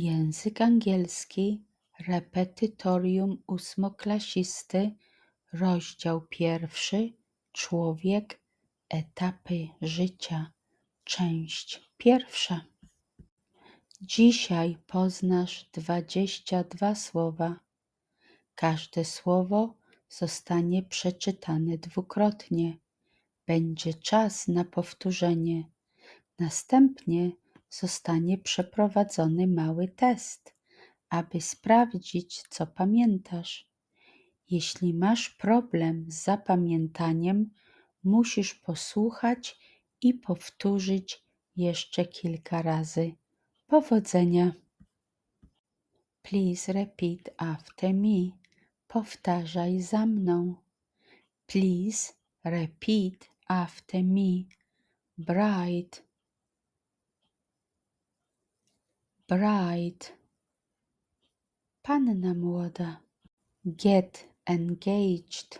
Język angielski, repetytorium ósmoklasisty, rozdział pierwszy, człowiek, etapy życia, część pierwsza. Dzisiaj poznasz dwadzieścia dwa słowa. Każde słowo zostanie przeczytane dwukrotnie. Będzie czas na powtórzenie. Następnie zostanie przeprowadzony mały test, aby sprawdzić, co pamiętasz. Jeśli masz problem z zapamiętaniem, musisz posłuchać i powtórzyć jeszcze kilka razy. Powodzenia! Please repeat after me. Powtarzaj za mną. Please repeat after me. Bright, bright. Panna młoda. Get engaged.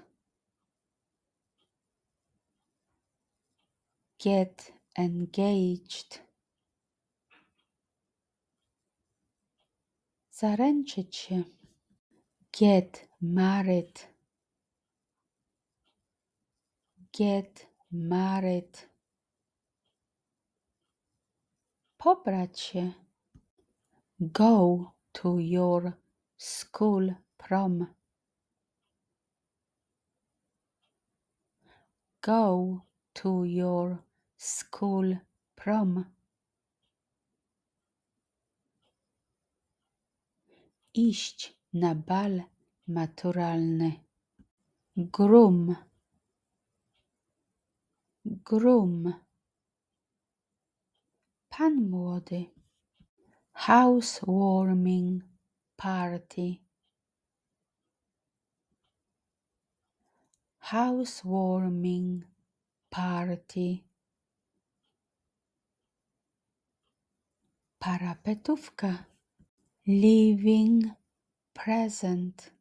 Get engaged. Zaręczyć się. Get married. Get married. Pobrać się. Go to your school prom. Go to your school prom. Iść na bal maturalny. Groom. Groom. Pan młody. Housewarming party. Housewarming party. Parapetówka. Living present.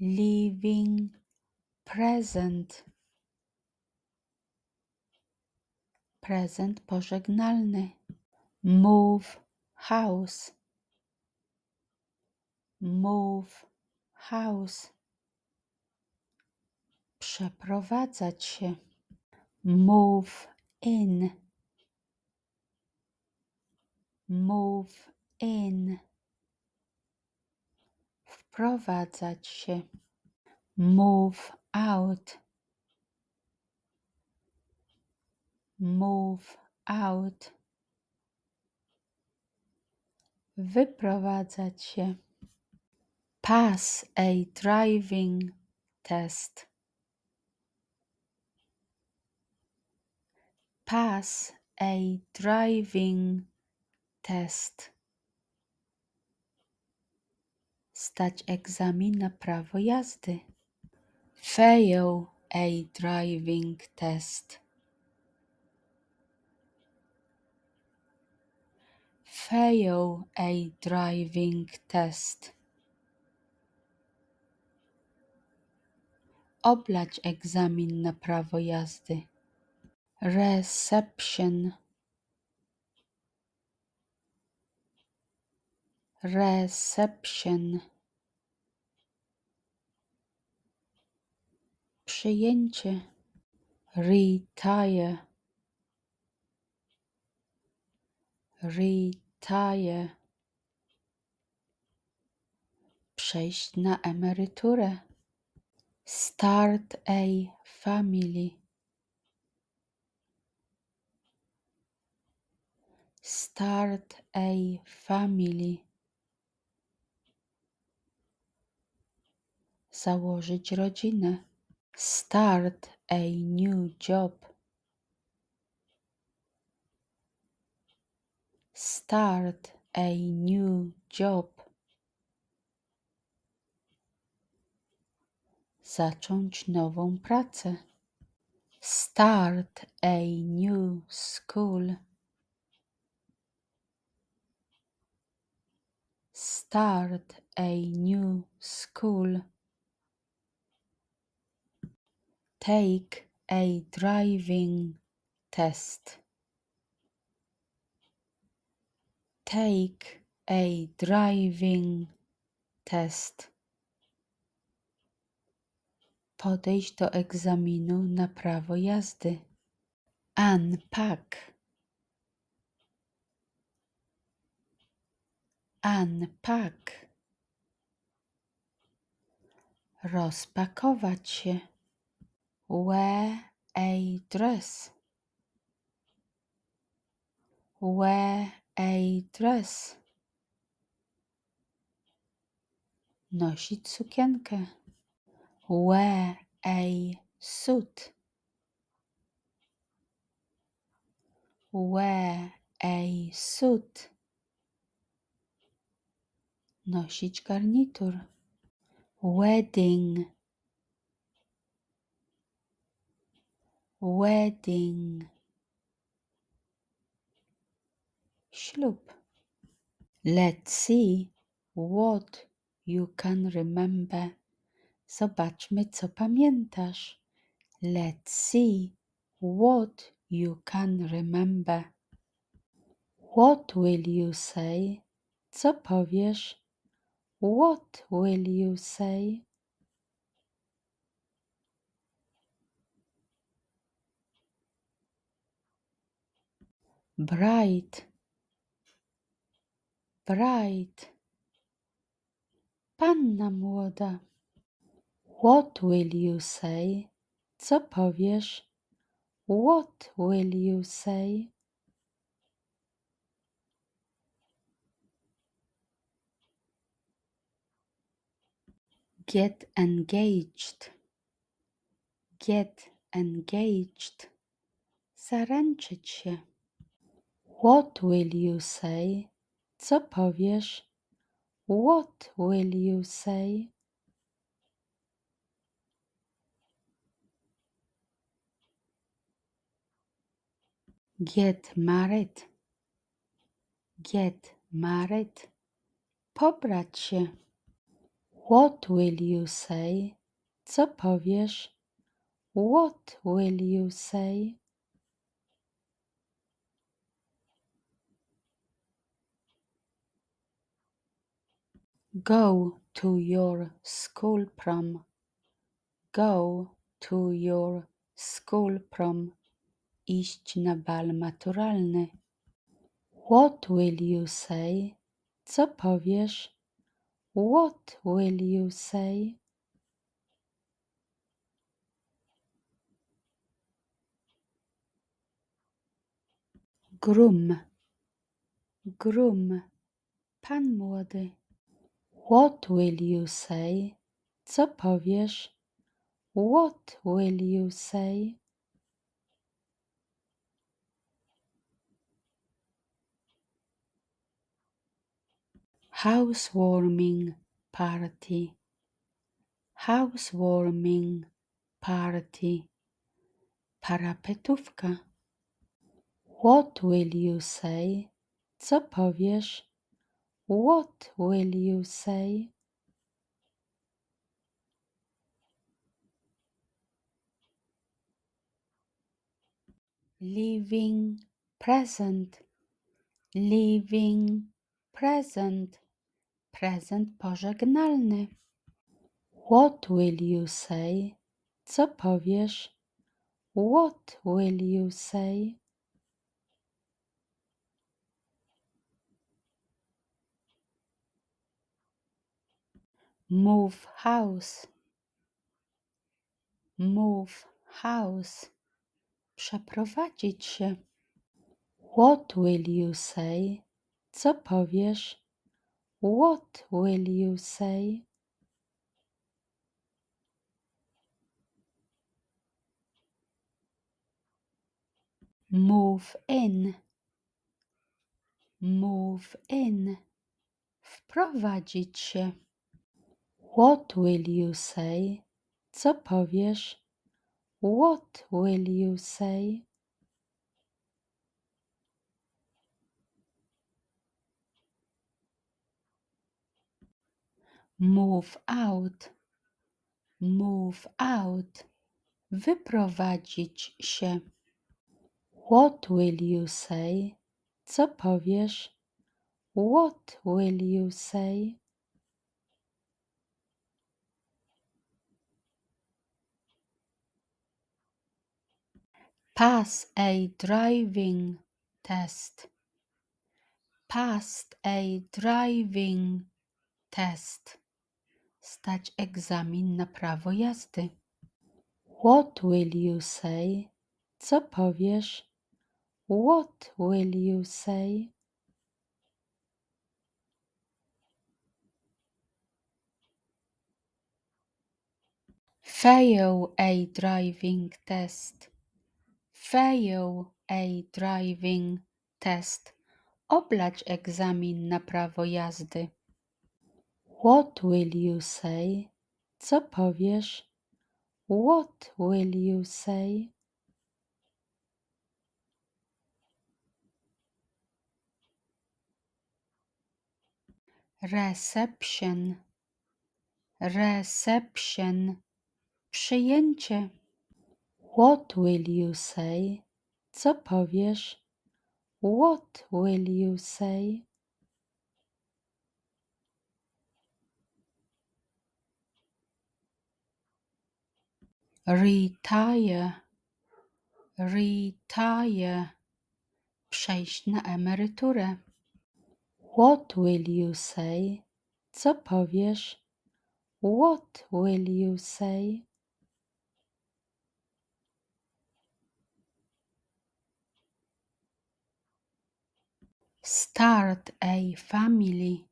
Living present. Prezent pożegnalny. Move house. Move house. Przeprowadzać się. Move in. Move in. Wprowadzać się. Move out. Move out. Wyprowadzać się. Pass a driving test. Pass a driving test. Stać egzamin na prawo jazdy. Fail a driving test. Fail a driving test. Oblać egzamin na prawo jazdy. Reception. Reception. Przyjęcie. Retire. Retire. Przejść na emeryturę. Start a family. Start a family. Założyć rodzinę. Start a new job. Start a new job. Zacząć nową pracę. Start a new school. Start a new school. Take a driving test. Take a driving test. Podejść do egzaminu na prawo jazdy. Unpack. Unpack. Rozpakować się. Wear a dress. Wear a dress. Nosić sukienkę. Wear a suit. Wear a suit. Nosić garnitur. Wedding. Wedding. Ślub. Let's see what you can remember. Zobaczmy, co pamiętasz. Let's see what you can remember. What will you say? Co powiesz? What will you say? Bright, bright. Panna młoda. What will you say? Co powiesz? What will you say? Get engaged. Get engaged. Zaręczyć się. What will you say? Co powiesz? What will you say? Get married. Get married. Pobrać się. What will you say? Co powiesz? What will you say? Go to your school prom. Go to your school prom. Iść na bal maturalny. What will you say? Co powiesz? What will you say? Groom. Groom. Pan młody. What will you say? Co powiesz? What will you say? Housewarming party. Housewarming party. Parapetówka. What will you say? Co powiesz? What will you say? Living present. Living present. Prezent pożegnalny. What will you say? Co powiesz? What will you say? Move house. Move house. Przeprowadzić się. What will you say? Co powiesz? What will you say? Move in. Move in. Wprowadzić się. What will you say? Co powiesz? What will you say? Move out. Move out. Wyprowadzić się. What will you say? Co powiesz? What will you say? Pass a driving test. Passed a driving test. Stać egzamin na prawo jazdy. What will you say? Co powiesz? What will you say? Fail a driving test. Fail a driving test. Oblać egzamin na prawo jazdy. What will you say? Co powiesz? What will you say? Reception. Reception. Przyjęcie. What will you say? Co powiesz? What will you say? Retire. Retire. Przejść na emeryturę. What will you say? Co powiesz? What will you say? Start a family.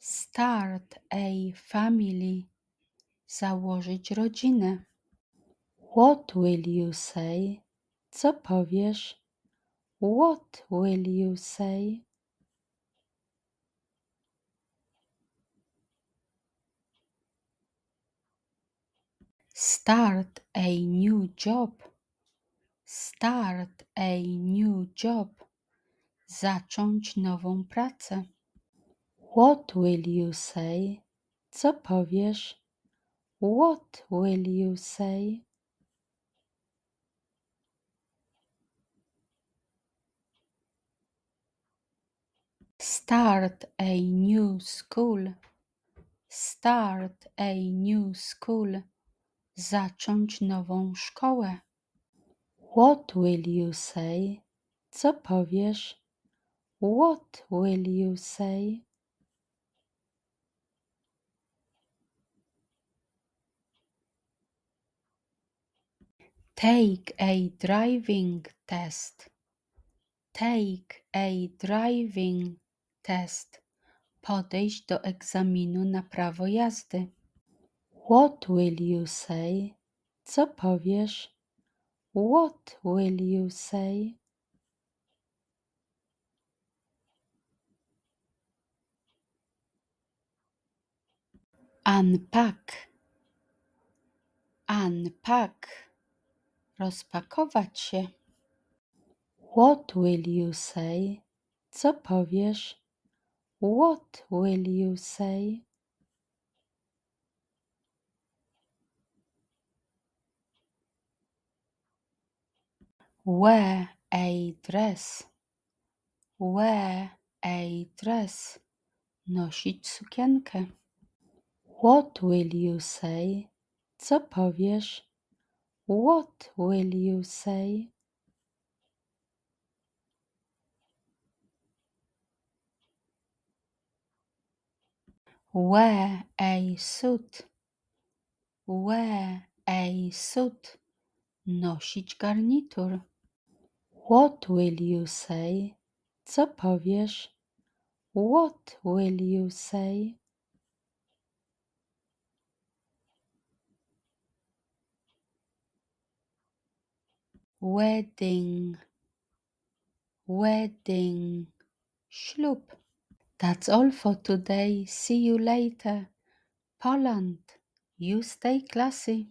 Start a family. Założyć rodzinę. What will you say? Co powiesz? What will you say? Start a new job. Start a new job. Zacząć nową pracę. What will you say? Co powiesz? What will you say? Start a new school. Start a new school. Zacząć nową szkołę. What will you say? Co powiesz? What will you say? Take a driving test. Take a driving test. Podejść do egzaminu na prawo jazdy. What will you say? Co powiesz? What will you say? Unpack. Unpack. Rozpakować się. What will you say? Co powiesz? What will you say? Wear a dress. Wear a dress. Nosić sukienkę. What will you say? Co powiesz? What will you say? Wear a suit. Wear a suit. Nosić garnitur. What will you say? Co powiesz? What will you say? Wedding. Wedding. Ślub. That's all for today. See you later. Poland. You stay classy.